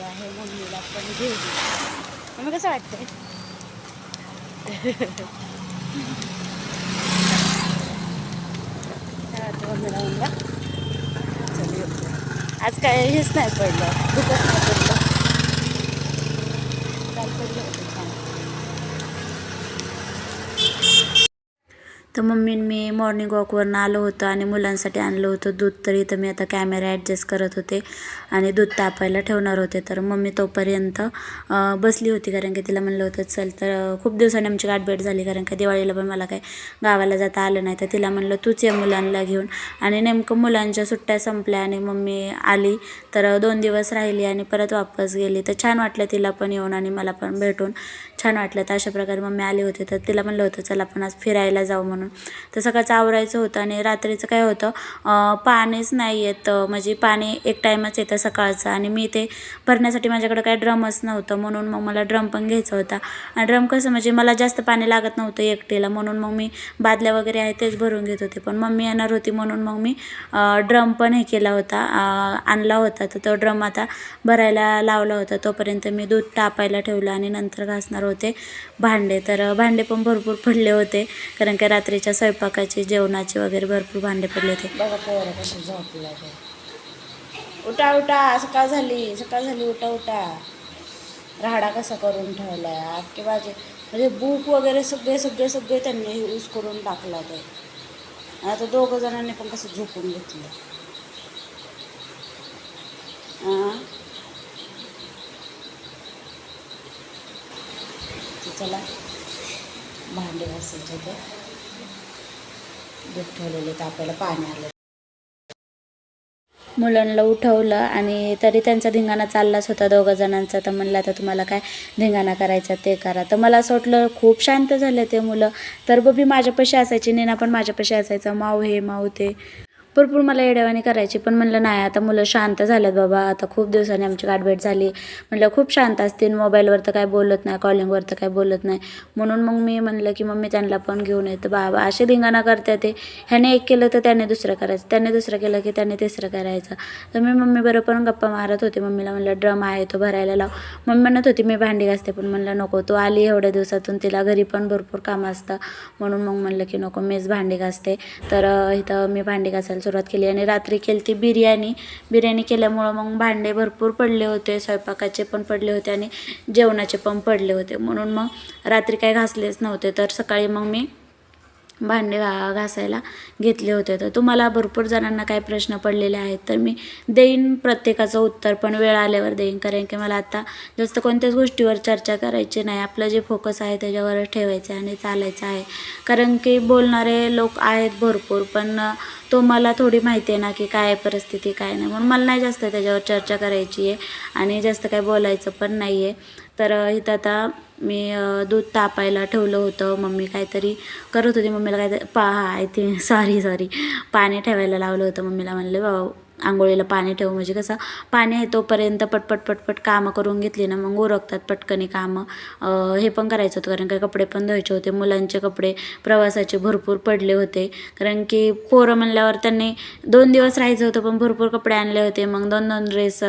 आहे मम्मीला पण घेऊ मम्मी कसं वाटतंय? मम्मीला म्हणला आज काय हेच नाही पडलं. खूपच नाही पडलं काल पडलं होतं छान तर मम्मी मी मॉर्निंग वॉकवरनं आलो होतो आणि मुलांसाठी आणलं होतं दूध. तर इथं मी आता कॅमेरा ॲडजस्ट करत होते आणि दूध तापायला ठेवणार होते. तर मम्मी तोपर्यंत बसली होती कारण की तिला म्हणलं होतं चल तर खूप दिवसांनी आमची गाठभेट झाली कारण का दिवाळीला पण मला काय गावाला जाता आलं नाही. तर तिला म्हणलं तूच ये मुलांना घेऊन. आणि नेमकं मुलांच्या सुट्ट्या संपल्या आणि मम्मी आली. तर दोन दिवस राहिली आणि परत वापस गेली. तर छान वाटलं तिला पण येऊन आणि मला पण भेटून. छान वाटलं तर अशा प्रकारे मम्मी आले होते तर तिला म्हणलं होतं चल आपण आज फिरायला जाऊ म्हणून. तर सकाळचं आवरायचं होतं आणि रात्रीचं काय होतं पाणीच नाही येत म्हणजे पाणी एक टाईमच येतं सकाळचं आणि मी ते भरण्यासाठी माझ्याकडे काय ड्रमच नव्हतं म्हणून मग मला ड्रम पण घ्यायचा होता. आणि ड्रम कसं म्हणजे मला जास्त पाणी लागत नव्हतं एकटीला म्हणून मग मी बादल्या वगैरे आहे तेच भरून घेत होते. पण मम्मी येणार होती म्हणून मग मी ड्रम पण हे केला होता आणला होता. तर तो ड्रम आता भरायला लावला होता तोपर्यंत मी दूध तापायला ठेवलं आणि नंतर घासणार होते. भांडे तर भांडे पण भरपूर पडले होते. कारण की रात्रीच्या स्वयंपाकाचे जेवणाचे वगैरे भरपूर भांडे पडले होते. बघा कसं झोपला उठा उठा सकाळ झाली सकाळ झाली उठा उठा. राहाडा कसा करून ठेवलाय? अख्खे भाजी म्हणजे बुक वगैरे सगळे सगळे सगळे त्यांनी यूज करून टाकला ते. आता दोघं जणांनी पण कसं झोपून घेतलं हां तर चला. भांडे घासायचे ते दूध ठेवलेले तापायला पाणी आलं. मुलांना उठवलं आणि तरी त्यांचा धिंगाणा चाललाच होता दोघं जणांचा. तर म्हणलं आता तुम्हाला काय धिंगाणा करायचा ते करा. तर मला असं वाटलं खूप शांत झाले ते मुलं. तर बबी माझ्यापाशी असायची नेना पण माझ्यापाशी असायचा. माऊ हे माऊ ते. भरपूर मला येड्यावानी करायची पण म्हणलं नाही आता मुलं शांत झाल्यात बाबा. आता खूप दिवसांनी आमची गाठभेट झाली. म्हणलं खूप शांत असतील. मोबाईलवर तर काय बोलत नाही कॉलिंगवर तर काय बोलत नाही. म्हणून मग मी म्हणलं की मम्मी त्यांना पण घेऊन येतं बाबा असे धिंगाणा करते ते. ह्याने एक केलं तर त्याने दुसरं करायचं. त्याने दुसरं केलं की त्याने तिसरं करायचं. तर मी मम्मी बरोबर पण गप्पा मारत होते. मम्मीला म्हणलं ड्रम आहे तो भरायला लाव. मम्मी म्हणत होती मी भांडी घासते. पण म्हणलं नको तू आली एवढ्या दिवसातून. तिला घरी पण भरपूर कामं असतं. म्हणून मग म्हणलं की नको मीच भांडी घासते. तर इथं मी भांडी घासायला सुरुवात केली आणि रात्री केली ती बिर्याणी. बिर्याणी केल्यामुळं मग भांडे भरपूर पडले होते स्वयंपाकाचे पण पडले होते आणि जेवणाचे पण पडले होते. म्हणून मग रात्री काही घासलेच नव्हते. तर सकाळी मग मी भांडे घा घासायला घेतले होते. तर तुम्हाला भरपूर जणांना काही प्रश्न पडलेले आहेत. तर मी देईन प्रत्येकाचं उत्तर पण वेळ आल्यावर देईन. कारण की मला आता जास्त कोणत्याच गोष्टीवर चर्चा करायची नाही. आपलं जे फोकस आहे त्याच्यावर ठेवायचं आहे आणि चालायचं आहे. कारण की बोलणारे लोक आहेत भरपूर पण तो मला थोडी माहिती आहे ना की काय परिस्थिती काय नाही. म्हणून मला नाही जास्त त्याच्यावर चर्चा करायची आहे आणि जास्त काय बोलायचं पण नाही आहे तर इथं आता मी दूध तापायला ठेवलं होतं. मम्मी काहीतरी करत होती. मम्मीला काहीतरी पा आय थिंक सॉरी सॉरी पाणी ठेवायला लावलं होतं. मम्मीला म्हणले "वा, आंघोळीला पाणी ठेवू म्हणजे कसं पाणी आहे तोपर्यंत पटपट पटपट कामं करून घेतली ना मग उरकतात पटकनी कामं. हे पण करायचं होतं कारण की कपडे पण धुवायचे होते. मुलांचे कपडे प्रवासाचे भरपूर पडले होते. कारण की पोरं म्हणल्यावर त्यांनी दोन दिवस राहायचं होतं पण भरपूर कपडे आणले होते. मग दोन दोन ड्रेस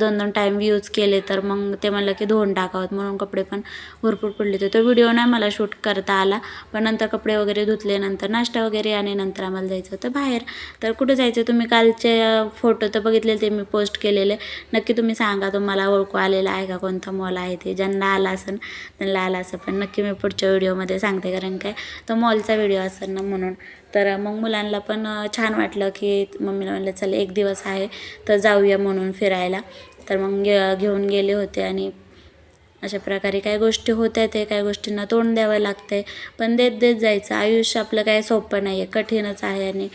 दोन दोन टाईम यूज केले तर मग ते म्हणलं की धुवून टाकावत म्हणून कपडे पण भरपूर पडले होते. तो व्हिडिओ नाही मला शूट करता आला पण नंतर कपडे वगैरे धुतले नंतर नाश्ता वगैरे आणि नंतर आम्हाला जायचं होतं बाहेर. तर कुठं जायचं? तुम्ही कालचे फोटो तर बघितले ते मी पोस्ट केलेले. नक्की तुम्ही सांगा तुम्हाला ओळखू आलेला आहे का? कोणता मॉल आहे ते? ज्यांना आला असेल त्यांना आला असं पण नक्की मी पुढच्या व्हिडिओमध्ये सांगते कारण काय? तो मॉलचा व्हिडिओ असेल ना म्हणून. तर मग मुलांना पण छान वाटलं की मम्मीला म्हणलं चल एक दिवस आहे तर जाऊया म्हणून फिरायला. तर मग घेऊन गेले होते आणि अशा प्रकारे काही गोष्टी होत आहेत काही गोष्टींना तोंड द्यावं लागतं आहे पण देत देत जायचं. आयुष्य आपलं काय सोपं नाही आहे कठीणच आहे आणि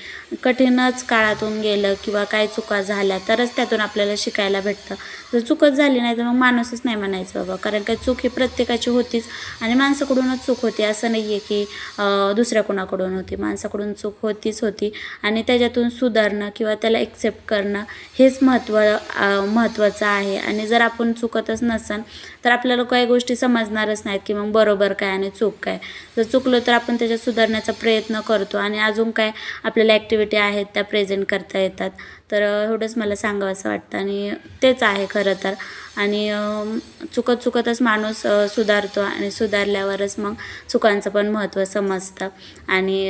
कठीणच काळातून गेलं किंवा काय चुका झाल्या तरच त्यातून आपल्याला शिकायला भेटतं. जर चुकच झाली नाही तर मग माणूसच नाही म्हणायचं बाबा. कारण काय चूक ही प्रत्येकाची होतीच आणि माणसाकडूनच चूक होती. असं नाही आहे की दुसऱ्या कोणाकडून होती. माणसाकडून चूक होतीच होती आणि त्याच्यातून सुधारणं किंवा त्याला एक्सेप्ट करणं हेच महत्त्व महत्त्वाचं आहे. आणि जर आपण चुकतच नसन तर आपल्याला काही गोष्टी समजणारच नाहीत की मग बरोबर काय आणि चूक काय. जर चुकलो तर आपण त्याच्यात सुधारण्याचा प्रयत्न करतो आणि अजून काय आपल्याला ॲक्टिव्हिटी आहेत त्या प्रेझेंट करता येतात. तर एवढंच मला सांगावं असं वाटतं आणि तेच आहे खरं तर. आणि चुकत चुकतच माणूस सुधारतो आणि सुधारल्यावरच मग चुकांचं पण महत्त्व समजतं. आणि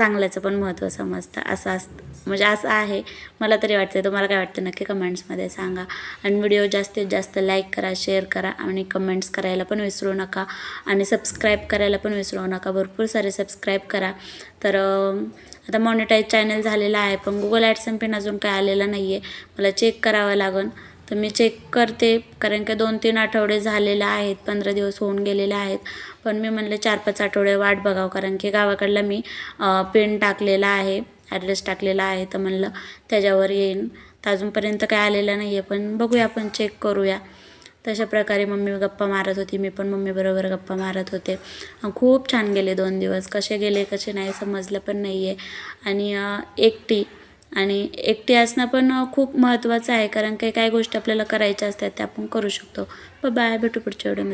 चांगल्याचं पण महत्त्व समजतं. असं असतं म्हणजे असं आहे. मला तरी वाटतं तुम्हाला काय वाटतं? नक्की कमेंट्समध्ये सांगा. आणि व्हिडिओ जास्तीत जास्त लाईक करा शेअर करा आणि कमेंट्स करायला पण विसरू नका. आणि सबस्क्राईब करायला पण विसरू नका. भरपूर सारे सबस्क्राईब करा. तर आता मॉनिटाईज चॅनल झालेला आहे. पण गुगल ॲडसन पिन अजून काय आलेलं नाही आहे मला चेक करावं लागेल तर मी चेक करते कारण की दोन तीन आठवडे झालेले आहेत पंधरा दिवस होऊन गेलेले आहेत. पण मी म्हणलं चार पाच आठवडे वाट बघावं कारण की गावाकडला मी पिन टाकलेला आहे ॲड्रेस टाकलेला आहे तर म्हणलं त्याच्यावर येईन. तर अजूनपर्यंत काय आलेलं नाही आहे पण बघूया आपण चेक करूया. तशा प्रकारे मम्मी गप्पा मारत होती मी पण मम्मीबरोबर गप्पा मारत होते. खूप छान गेले दोन दिवस कसे गेले कसे नाही समजलं पण नाही आहे आणि एकटी आणि एकटी असणं पण खूप महत्त्वाचं आहे कारण काही काही गोष्टी आपल्याला करायच्या असतात त्या आपण करू शकतो. बाय भेटू पुढच्या व्हिडिओ